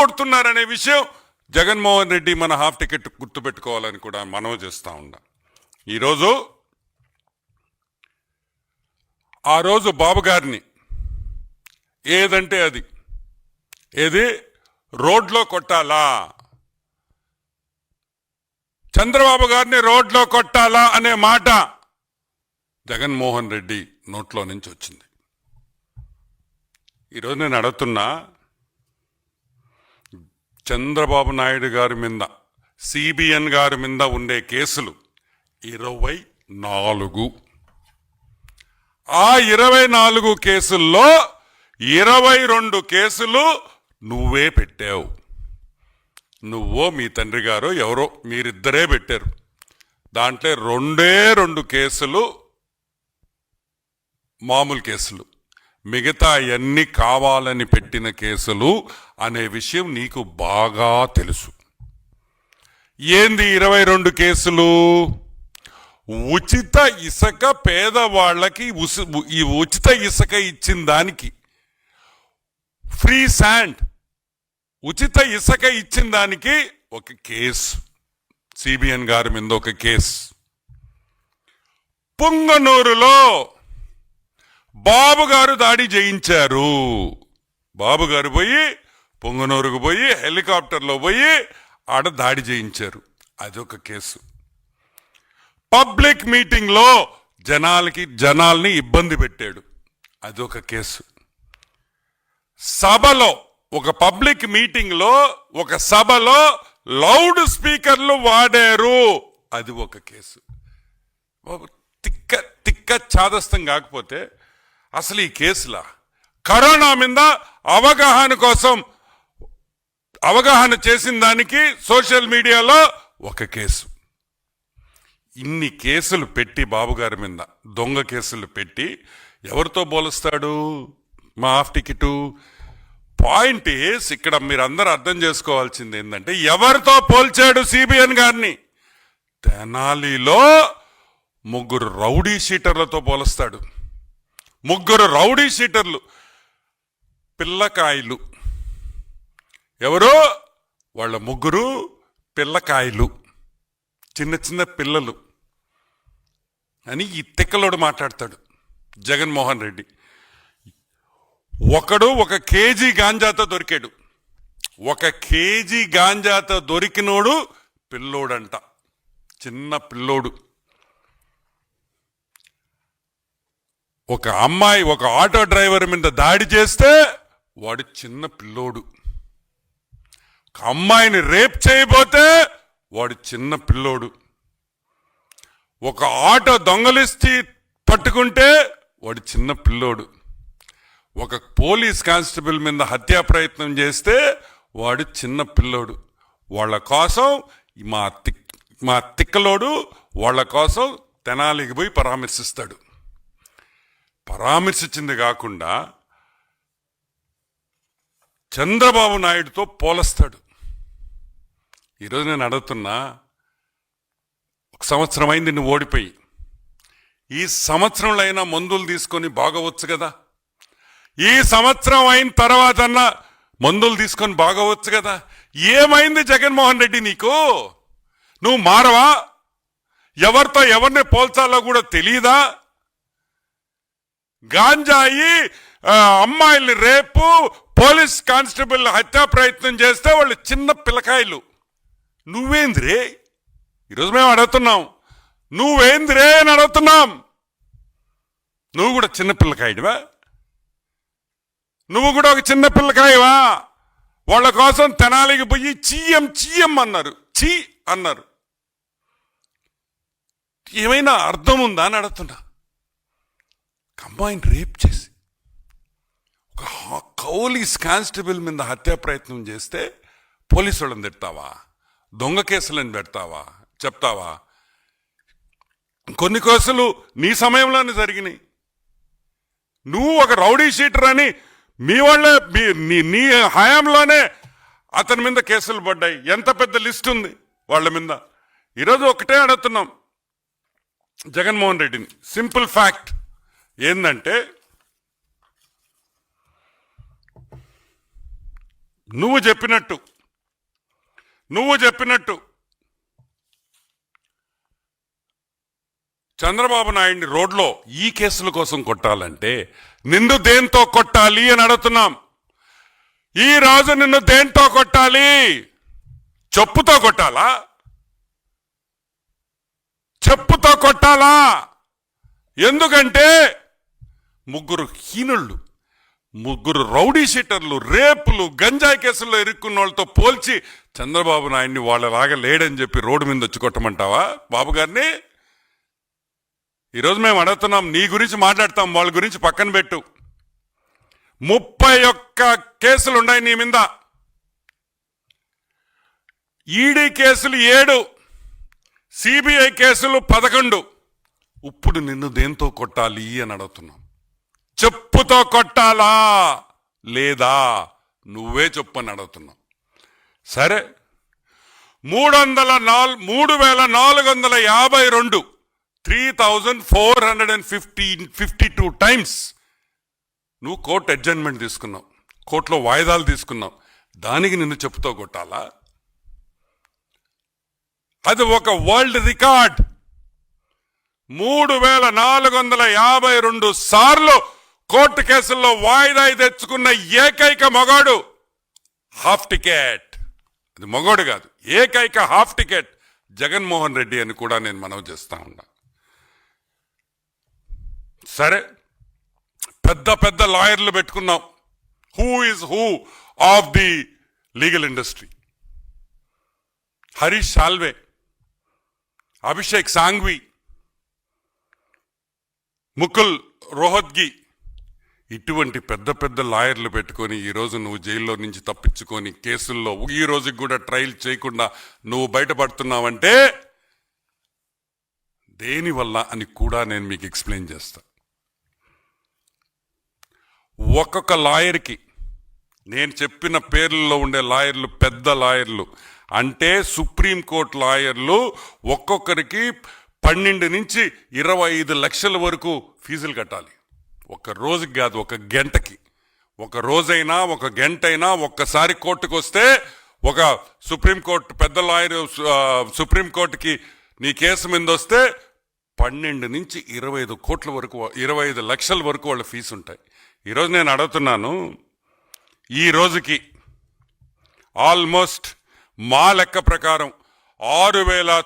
కొడుతున్నారనే విషయం జగన్మోహన్ రెడ్డి మన half ticket గుర్తుపెట్టుకోవాలని కూడా మనవి చేస్తూ ఉన్నా ఈరోజు ఆ రోజు బాబు గారిని ఏదంటే అది. ఏది? రోడ్లో కొట్టాలా? చంద్రబాబు గారిని రోడ్లో కొట్టాలా అనే మాట జగన్మోహన్ రెడ్డి నోట్లో నుంచి వచ్చింది. ఈరోజు నేను అడుగుతున్నా చంద్రబాబు నాయుడు గారి మీద సిబిఎన్ గారి మీద ఉండే కేసులు ఇరవై నాలుగు. ఆ ఇరవై నాలుగు కేసుల్లో ఇరవై రెండు కేసులు నువ్వే పెట్టావు. నువ్వో మీ తండ్రి గారు ఎవరో మీరిద్దరే పెట్టారు. దాంట్లో రెండే రెండు కేసులు మామూలు కేసులు. మిగతా అన్ని కావాలని పెట్టిన కేసులు అనే విషయం నీకు బాగా తెలుసు. ఏంది ఇరవై రెండు కేసులు? ఉచిత ఇసుక పేదవాళ్ళకి ఈ ఉచిత ఇసుక ఇచ్చిన దానికి. Free sand. ఉచిత ఇసుక ఇచ్చిన దానికి ఒక కేసు. సిబిఎన్ గారి మీద ఒక కేసు. పుంగనూరులో బాబు గారు దాడి చేయించారు బాబు గారు పోయి పొంగనూరుకు పోయి హెలికాప్టర్లో పోయి ఆడ దాడి చేయించారు అదొక కేసు. పబ్లిక్ మీటింగ్లో జనాలకి జనాల్ని ఇబ్బంది పెట్టాడు. అదొక కేసు. సభలో ఒక పబ్లిక్ మీటింగ్లో ఒక సభలో లౌడ్ స్పీకర్లు వాడారు. అది ఒక కేసు. తిక్క తిక్క చాదస్తం కాకపోతే అసలు ఈ కేసుల? కరోనా మీద అవగాహన కోసం అవగాహన చేసిన దానికి సోషల్ మీడియాలో ఒక కేసు. ఇన్ని కేసులు పెట్టి బాబుగారి మీద దొంగ కేసులు పెట్టి ఎవరితో పోలుస్తాడు? మా హాఫ్ టికెటు. పాయింట్ ఏస్ ఇక్కడ మీరందరూ అర్థం చేసుకోవాల్సింది ఏంటంటే ఎవరితో పోల్చాడు సిబిఎన్ గారిని? తెనాలిలో ముగ్గురు రౌడీ షీటర్లతో పోలుస్తాడు. ముగ్గురు రౌడీ షీటర్లు. పిల్లకాయలు. ఎవరు? వాళ్ళ ముగ్గురు పిల్లకాయలు. చిన్న చిన్న పిల్లలు. అని ఈ తిక్కలోడు మాట్లాడతాడు జగన్మోహన్ రెడ్డి. ఒకడు ఒక కేజీ గాంజాతో దొరికాడు. ఒక కేజీ గాంజాతో దొరికినోడు పిల్లోడంట. చిన్న పిల్లోడు. ఒక అమ్మాయి ఒక ఆటో డ్రైవర్ మీద దాడి చేస్తే వాడు చిన్న పిల్లోడు. ఒక అమ్మాయిని రేప్ చేయబోతే వాడు చిన్న పిల్లోడు. ఒక ఆటో దొంగలిస్తే పట్టుకుంటే వాడు చిన్న పిల్లోడు. ఒక పోలీస్ కానిస్టేబుల్ మీద హత్యా ప్రయత్నం చేస్తే వాడు చిన్న పిల్లోడు. వాళ్ళ కోసం మా తిక్ మా తిక్కలోడు వాళ్ళ కోసం తెనాలికి పోయి పరామర్శిస్తాడు. పరామర్శించింది కాకుండా చంద్రబాబు నాయుడుతో పోలస్తాడు. ఈరోజు నేను అడుగుతున్నా ఒక సంవత్సరం అయింది నువ్వు ఓడిపోయి. ఈ సంవత్సరంలో అయినా మందులు తీసుకొని బాగవచ్చు కదా? ఈ సంవత్సరం అయిన తర్వాత మందులు తీసుకొని బాగవచ్చు కదా? ఏమైంది జగన్మోహన్ రెడ్డి నీకు? నువ్వు మారవా? ఎవరితో ఎవరిని పోల్చాలో కూడా తెలియదా గాంజాయి అమ్మాయిల్ని రేపు పోలీస్ కానిస్టేబుల్ హత్యా ప్రయత్నం చేస్తే వాళ్ళు చిన్న పిల్లకాయలు. నువ్వేందిరే? ఈరోజు మేము అడుగుతున్నాం. నువ్వేందిరే అని అడుగుతున్నాం. నువ్వు కూడా చిన్న పిల్లకాయడివా? నువ్వు కూడా ఒక చిన్న పిల్లకాయవా? వాళ్ళ కోసం తెనాలికి పోయి చీయం చీయం అన్నారు. చీ అన్నారు. ఏమైనా అర్థం ఉందా అని అడుగుతున్నా. ఒక అమ్మాయిని రేప్ చేసి ఒక కౌలీస్ కానిస్టేబుల్ మీద హత్యా ప్రయత్నం చేస్తే పోలీసు వాళ్ళని తిడతావా? దొంగ కేసులను పెడతావా? చెప్తావా? కొన్ని కేసులు నీ సమయంలోనే జరిగినాయి. నువ్వు ఒక రౌడీ షీటర్ అని మీ వాళ్ళే మీ- నీ- నీ హయాంలోనే అతని మీద కేసులు పడ్డాయి. ఎంత పెద్ద లిస్ట్ ఉంది వాళ్ళ మీద. ఈరోజు ఒకటే అడుగుతున్నాం జగన్మోహన్ రెడ్డిని. Simple fact. ఏంటంటే నువ్వు చెప్పినట్టు నువ్వు చెప్పినట్టు చంద్రబాబు నాయుడిని రోడ్లో ఈ కేసుల కోసం కొట్టాలంటే నిన్ను దేంతో కొట్టాలి అని అడుగుతున్నాం. ఈ రాజు నిన్ను దేంతో కొట్టాలి? చెప్పుతో కొట్టాలా? చెప్పుతో కొట్టాలా? ఎందుకంటే ముగ్గురు హీనుళ్ళు ముగ్గురు రౌడీ షీటర్లు రేపులు గంజాయి కేసుల్లో ఇరుక్కున్న వాళ్ళతో పోల్చి చంద్రబాబు నాయుడిని వాళ్ళలాగా లేడని చెప్పి రోడ్డు మీద వచ్చి కొట్టమంటావా బాబు గారిని? ఈరోజు మేము అడుగుతున్నాం నీ గురించి మాట్లాడతాం వాళ్ళ గురించి పక్కన పెట్టు. ముప్పై ఒక్క కేసులు ఉన్నాయి నీ మీద. ఈడీ కేసులు ఏడు సిబిఐ కేసులు పదకొండు. ఇప్పుడు నిన్ను దేంతో కొట్టాలి అని అడుగుతున్నాం. చెప్పుతో కొట్టాలా? లేదా? నువ్వే చెప్పు అడుగుతున్నావు. సరే. మూడు వందల నాలుగు మూడు వేల నాలుగు వందల యాభై రెండు three thousand four hundred and fifty fifty two times. నువ్వు కోర్టు అడ్జైన్మెంట్ తీసుకున్నావు. కోర్టులో వాయిదాలు తీసుకున్నావు. దానికి నిన్ను చెప్పుతో కొట్టాలా? అది ఒక వరల్డ్ రికార్డ్. మూడు వేల నాలుగు వందల యాభై రెండు సార్లు కోర్టు కేసుల్లో వాయిదా తెచ్చుకున్న ఏకైక మగాడు హాఫ్ టికెట్. అది మగోడు కాదు ఏకైక హాఫ్ టికెట్ జగన్మోహన్ రెడ్డి అని కూడా నేను మనవి చేస్తా ఉన్నా. సరే పెద్ద పెద్ద లాయర్లు పెట్టుకున్నాం. Who is who of the legal industry Harish Salve Abhishek Singhvi Mukul Rohatgi ఇటువంటి పెద్ద పెద్ద లాయర్లు పెట్టుకొని ఈ రోజు నువ్వు జైల్లో నుంచి తప్పించుకొని కేసుల్లో ఈ రోజుకి కూడా ట్రయల్ చేయకుండా నువ్వు బయటపడుతున్నావంటే దేనివల్ల అని కూడా నేను మీకు ఎక్స్ప్లెయిన్ చేస్తా. ఒక్కొక్క లాయర్కి నేను చెప్పిన పేర్లలో ఉండే లాయర్లు పెద్ద లాయర్లు అంటే సుప్రీంకోర్టు లాయర్లు ఒక్కొక్కరికి పన్నెండు నుంచి ఇరవై ఐదు లక్షల వరకు ఫీజులు కట్టాలి. ఒక రోజుకి కాదు ఒక గంటకి. ఒక రోజైనా ఒక గంట అయినా ఒక్కసారి కోర్టుకు వస్తే ఒక సుప్రీంకోర్టు పెద్ద లాయర్ సుప్రీంకోర్టుకి నీ కేసు మీద వస్తే పన్నెండు నుంచి ఇరవై ఐదు కోట్ల వరకు ఇరవై ఐదు లక్షల వరకు వాళ్ళ ఫీజు ఉంటాయి. ఈరోజు నేను అడుగుతున్నాను ఈ రోజుకి ఆల్మోస్ట్ మా లెక్క ప్రకారం ఆరు వేల